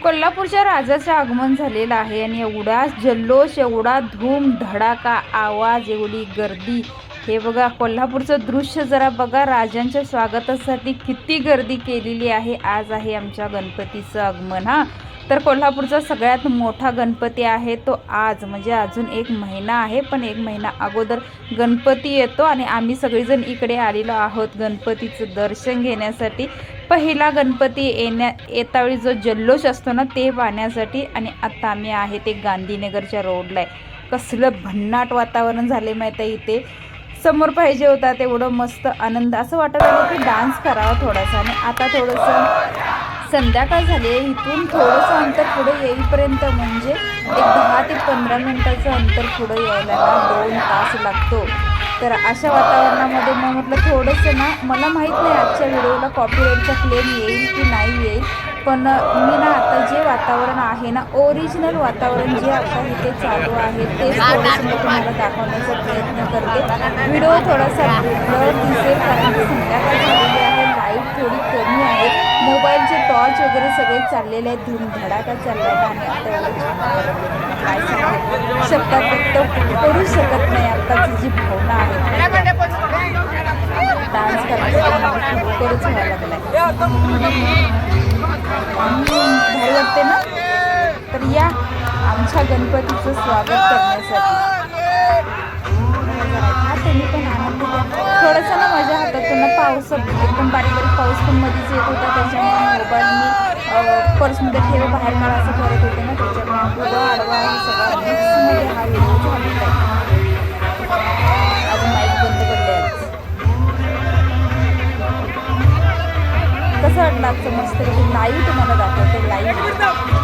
कोल्हापूरच्या राजाचं आगमन झालेलं आहे आणि एवढा जल्लोष एवढा धूम धडाका आवाज एवढी गर्दी. हे बघा कोल्हापूरचं दृश्य जरा बघा. राजांच्या स्वागतासाठी किती गर्दी केलेली आहे. आज आहे आमच्या गणपतीचं आगमन हा. तर कोल्हापूरचा सगळ्यात मोठा गणपती आहे तो आज म्हणजे अजून एक महिना आहे पण एक महिना अगोदर गणपती येतो आणि आम्ही सगळेजण इकडे आलेलो आहोत गणपतीचं दर्शन घेण्यासाठी. पहिला गणपती येण्या येतावेळी जो जल्लोष असतो ना ते पाहण्यासाठी आणि आता आम्ही आहे ते गांधीनगरच्या रोडला आहे. कसलं भन्नाट वातावरण झाले माहीत आहे इथे. समोर पाहिजे होता तेवढं मस्त आनंद. असं वाटत आलं की डान्स करावा थोडासा. आणि आता थोडंसं संध्याकाळ झाली आहे. इथून थोडंसं अंतर पुढे येईपर्यंत म्हणजे एक दहा ते पंधरा मिनटाचं अंतर पुढे यायला दोन तास लागतो. तर अशा वातावरणामध्ये मग म्हटलं थोडंसं ना मला माहीत नाही आजच्या व्हिडिओला कॉपीराईटचा क्लेम येईल की नाही येईल पण मी ना आता जे वातावरण आहे ना ओरिजिनल वातावरण जे आता इथे चालू आहे तेच थोडंसं मी तुम्हाला दाखवण्याचा प्रयत्न करते. व्हिडिओ थोडासा ब्लर दिसेल कारण संध्याकाळ झालेली आहे लाइट थोडी कमी आहे. मोबाईलचे टॉर्च वगैरे सगळे चाललेले आहेत धूमधडाका चाललेला आहे आता काय सांगू शकतात फक्त करू शकत जी भावना आहे. डान्स करायचा तेच व्हायला लागलाय. वाटते ना तर या आमच्या गणपतीचं स्वागत करण्यासाठी. हा तुम्ही पण आनंद थोडंसं ना माझ्या हातातून ना पाऊस एकदम बारीक बारीक पाऊस पण मध्येच येत होता. त्याच्यामुळे मोबाईल मी पर्समध्ये ठेव बाहेर काढा असं करत होते ना. त्याच्यामुळे आडवा हे हा व्हिडिओ मॅपचं मस्त लाईव्ह तुम्हाला दाखवते. लाईव्ह